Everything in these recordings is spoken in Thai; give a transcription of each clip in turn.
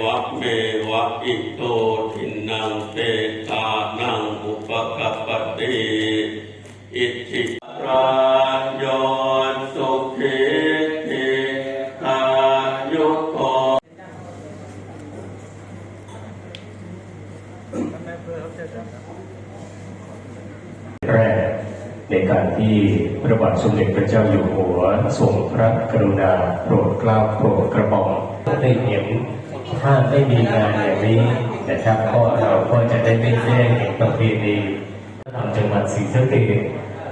วะเมวะอิโตทินังเตตานังอุปกัปติอิทิรานโยนสุขิติขายุโกแรกในการที่พระบาทสมเด็จพระเจ้าอยู่หัวทรงพระกรุณาโปรดเกล้าโปรดกระหม่อมได้เห็น ถ้าไม่มีงานอย่างนี้นะครับก็เราก็จะได้ไม่แจ้งเห็นประเพณีทางจังหวัดศรีสะเกษ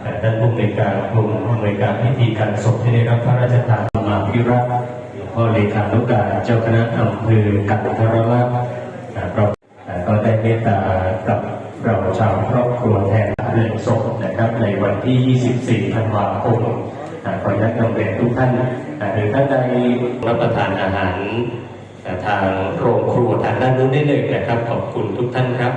แต่ท่านผู้ในวยการกลุ่มผู้ในวยการพิธีการศพที่ได้รับพระราชทานมาพิรักษ์หลวงพ่อเลขานุการเจ้าคณะอำเภอกันทรลักษณ์นะครับก็ได้เมตตากับเราชาวครอบครัวแทนเรื่อนศพนะครับในวันที่ 24 ธันวาคมขออนุญาตนำเรียนทุกท่านหรือท่านใดรับประทานอาหาร ทางโรงครัวทางด้านนู้นได้เลยนะครับ ขอบคุณทุกท่านครับ